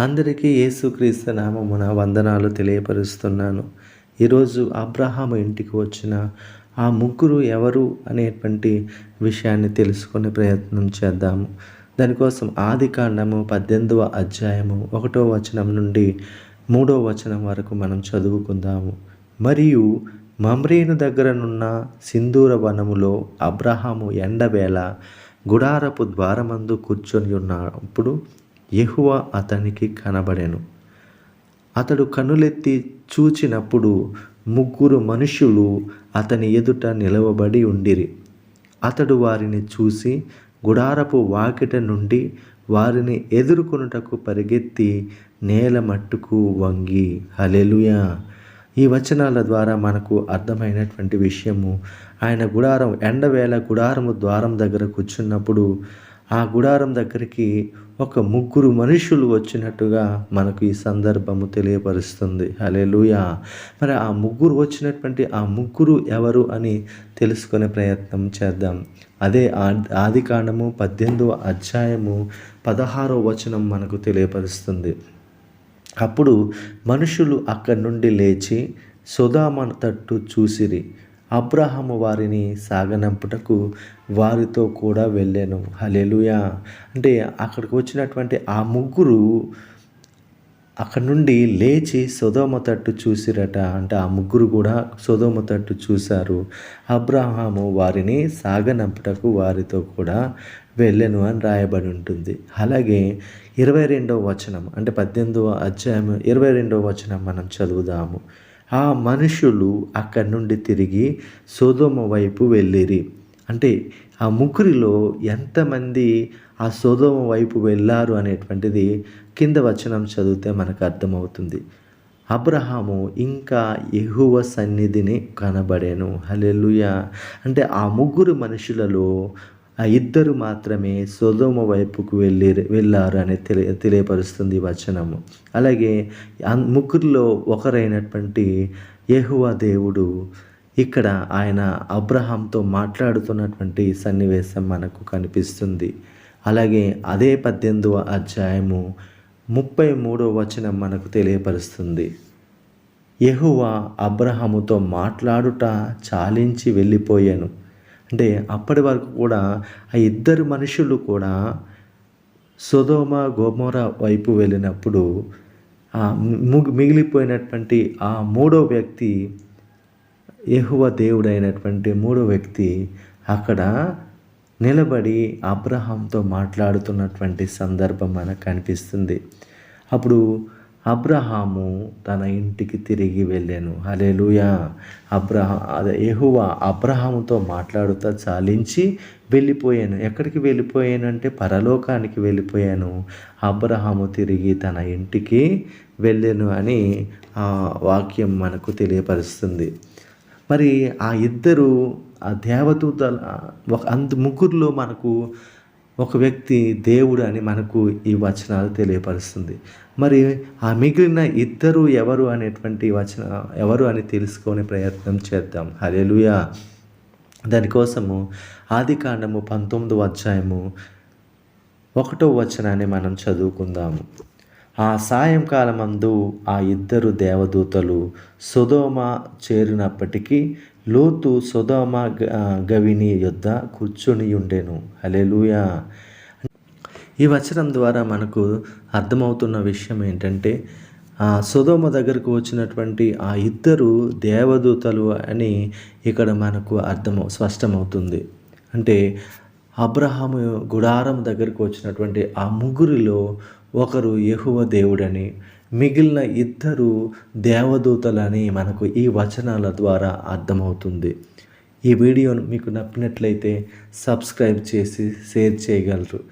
అందరికీ యేసుక్రీస్తు నామమున వందనాలు తెలియపరుస్తున్నాను. ఈరోజు అబ్రహాము ఇంటికి వచ్చిన ఆ ముగ్గురు ఎవరు అనేటువంటి విషయాన్ని తెలుసుకునే ప్రయత్నం చేద్దాము. దానికోసం ఆది కాండము పద్దెనిమిదవ అధ్యాయము ఒకటో వచనం నుండి మూడో వచనం వరకు మనం చదువుకుందాము. మరియు మమ్రేను దగ్గరనున్న సింధూర వనములో అబ్రహాము ఎండవేళ గుడారపు ద్వారమందు కూర్చొని ఉన్నప్పుడు యహువ అతనికి కనబడెను. అతడు కనులెత్తి చూచినప్పుడు ముగ్గురు మనుషులు అతని ఎదుట నిలవబడి ఉండిరి. అతడు వారిని చూసి గుడారపు వాకిట నుండి వారిని ఎదుర్కొనుటకు పరిగెత్తి నేల మట్టుకు వంగి హలెలుయా ఈ వచనాల ద్వారా మనకు అర్థమైనటువంటి విషయము. ఆయన గుడారం ఎండవేళ గుడారము ద్వారం దగ్గర కూర్చున్నప్పుడు ఆ గుడారం దగ్గరికి ఒక ముగ్గురు మనుషులు వచ్చినట్టుగా మనకు ఈ సందర్భము తెలియపరుస్తుంది. హలేలుయా మరి ఆ ముగ్గురు వచ్చినటువంటి ఆ ముగ్గురు ఎవరు అని తెలుసుకునే ప్రయత్నం చేద్దాం. అదే ఆది కాండము పద్దెనిమిదవ అధ్యాయము పదహారో వచనం మనకు తెలియపరుస్తుంది. అప్పుడు మనుషులు అక్కడి నుండి లేచి సుధామ తట్టు చూసిరి. అబ్రహము వారిని సాగనంపుటకు వారితో కూడా వెళ్ళాను. హలెలుయా అంటే అక్కడికి వచ్చినటువంటి ఆ ముగ్గురు అక్కడి నుండి లేచి సుధోమ తట్టు చూసిరట. అంటే ఆ ముగ్గురు కూడా సుధోమ తట్టు చూశారు. అబ్రహాము వారిని సాగనంపుటకు వారితో కూడా వెళ్ళను అని రాయబడి ఉంటుంది. అలాగే ఇరవై రెండవ వచనం అంటే పద్దెనిమిదవ అధ్యాయం ఇరవై రెండవ వచనం మనం చదువుదాము. ఆ మనుషులు అక్కడి నుండి తిరిగి సోదోమ వైపు వెళ్ళిరి. అంటే ఆ ముగ్గురిలో ఎంతమంది ఆ సోదోమ వైపు వెళ్ళారు అనేటువంటిది కింద వచనం చదివితే మనకు అర్థమవుతుంది. అబ్రహాము ఇంకా ఎహువ సన్నిధిని కనబడేను. హలెలుయ అంటే ఆ ముగ్గురు మనుషులలో ఆ ఇద్దరు మాత్రమే సొదోమ వైపుకు వెళ్ళి వెళ్ళారు అని తెలియ తెలియపరుస్తుంది వచనము. అలాగే ముగ్గురిలో ఒకరైనటువంటి యహువా దేవుడు ఇక్కడ ఆయన అబ్రహాంతో మాట్లాడుతున్నటువంటి సన్నివేశం మనకు కనిపిస్తుంది. అలాగే అదే పద్దెనిమిదవ అధ్యాయము ముప్పై మూడవ వచనం మనకు తెలియపరుస్తుంది. యహువా అబ్రహాముతో మాట్లాడుట చాలించి వెళ్ళిపోయాను. అంటే అప్పటి వరకు కూడా ఆ ఇద్దరు మనుషులు కూడా సుధోమ గోమోర వైపు వెళ్ళినప్పుడు ఆ మిగిలిపోయినటువంటి ఆ మూడో వ్యక్తి యహువ దేవుడైనటువంటి మూడో వ్యక్తి అక్కడ నిలబడి అబ్రహాంతో మాట్లాడుతున్నటువంటి సందర్భం మనకు కనిపిస్తుంది. అప్పుడు అబ్రహాము తన ఇంటికి తిరిగి వెళ్ళాను. హలేలుయా అబ్రహా అదే ఎహువ అబ్రహాముతో మాట్లాడుతూ చాలించి వెళ్ళిపోయాను. ఎక్కడికి వెళ్ళిపోయాను అంటే పరలోకానికి వెళ్ళిపోయాను. అబ్రహాము తిరిగి తన ఇంటికి వెళ్ళాను అని ఆ వాక్యం మనకు తెలియపరుస్తుంది. మరి ఆ ఇద్దరు ఆ దేవదూత ఒక అంత ముగ్గురులో మనకు ఒక వ్యక్తి దేవుడు అని మనకు ఈ వచనాలు తెలియపరుస్తుంది. మరి ఆ మిగిలిన ఇద్దరు ఎవరు అనేటువంటి వచన ఎవరు అని తెలుసుకునే ప్రయత్నం చేద్దాం. హలేలుయా దానికోసము ఆది కాండము పంతొమ్మిదో అధ్యాయము ఒకటో వచనాన్ని మనం చదువుకుందాము. ఆ సాయంకాలమందు ఆ ఇద్దరు దేవదూతలు సుధోమ చేరినప్పటికీ లోతు సుధోమ గవిని యొద్ద కూర్చొని ఉండెను. హలెలుయా ఈ వచనం ద్వారా మనకు అర్థమవుతున్న విషయం ఏంటంటే ఆ సుధోమ దగ్గరకు వచ్చినటువంటి ఆ ఇద్దరు దేవదూతలు అని ఇక్కడ మనకు అర్థం స్పష్టమవుతుంది. అంటే అబ్రహాము గుడారం దగ్గరకు వచ్చినటువంటి ఆ ముగ్గురిలో ఒకరు యహువ దేవుడని మిగిలిన ఇద్దరు దేవదూతలని మనకు ఈ వచనాల ద్వారా అర్థమవుతుంది. ఈ వీడియోను మీకు నప్పినట్లయితే సబ్స్క్రైబ్ చేసి షేర్ చేయగలరు.